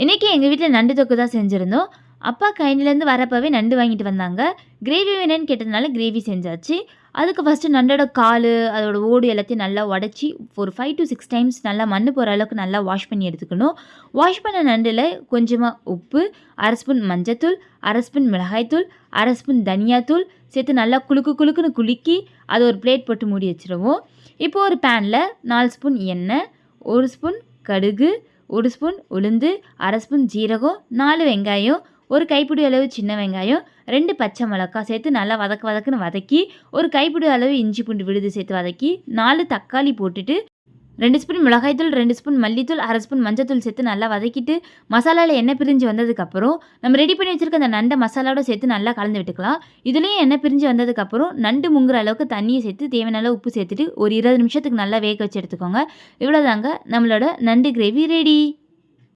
இன்றைக்கி எங்கள் வீட்டில் நண்டு தொக்கு தான் செஞ்சுருந்தோம். அப்பா கைனிலேருந்து வரப்பவே நண்டு வாங்கிட்டு வந்தாங்க. கிரேவி வேணும்னு கேட்டதுனால கிரேவி செஞ்சாச்சு. அதுக்கு ஃபஸ்ட்டு நண்டோட கால் அதோட ஓடு எல்லாத்தையும் நல்லா உடச்சி ஒரு ஃபைவ் டு சிக்ஸ் டைம்ஸ் நல்லா மண் போகிற அளவுக்கு நல்லா வாஷ் பண்ணி எடுத்துக்கணும். வாஷ் பண்ண நண்டில் கொஞ்சமாக உப்பு அரை ஸ்பூன் மஞ்சத்தூள் அரை ஸ்பூன் மிளகாய்த்தூள் அரை ஸ்பூன் தனியாத்தூள் சேர்த்து நல்லா குலுக்கு குலுக்குன்னு குலுக்கி அதை ஒரு பிளேட் போட்டு மூடி வச்சுருவோம். இப்போது ஒரு பேனில் நாலு ஸ்பூன் எண்ணெய் ஒரு ஸ்பூன் கடுகு ஒரு ஸ்பூன் உளுந்து அரை ஸ்பூன் ஜீரகம் நாலு வெங்காயம் ஒரு கைப்பிடி அளவு சின்ன வெங்காயம் ரெண்டு பச்சை மிளகா சேர்த்து நல்லா வதக்க வதக்குன்னு வதக்கி ஒரு கைப்பிடி அளவு இஞ்சி பூண்டு விழுது சேர்த்து வதக்கி நாலு தக்காளி போட்டுட்டு ரெண்டு ஸ்பூன் மிளகாய்த்தூள் ரெண்டு ஸ்பூன் மல்லித்தூள் அரை ஸ்பூன் மஞ்சத்தூள் சேர்த்து நல்லா வதக்கிட்டு மசாலாவில் எண்ணெய் பிரிஞ்சு வந்ததுக்கப்புறம் நம்ம ரெடி பண்ணி வச்சுருக்க அந்த நண்டை மசாலாவோட சேர்த்து நல்லா கலந்து விட்டுக்கலாம். இதுலேயும் எண்ணெய் பிரிஞ்சு வந்ததுக்கப்புறம் நண்டு முங்குற அளவுக்கு தண்ணியை சேர்த்து தேவையான உப்பு சேர்த்துட்டு ஒரு இருபது நிமிஷத்துக்கு நல்லா வேக வச்சு எடுத்துக்கோங்க. இவ்வளோதாங்க நம்மளோட நண்டு கிரேவி ரெடி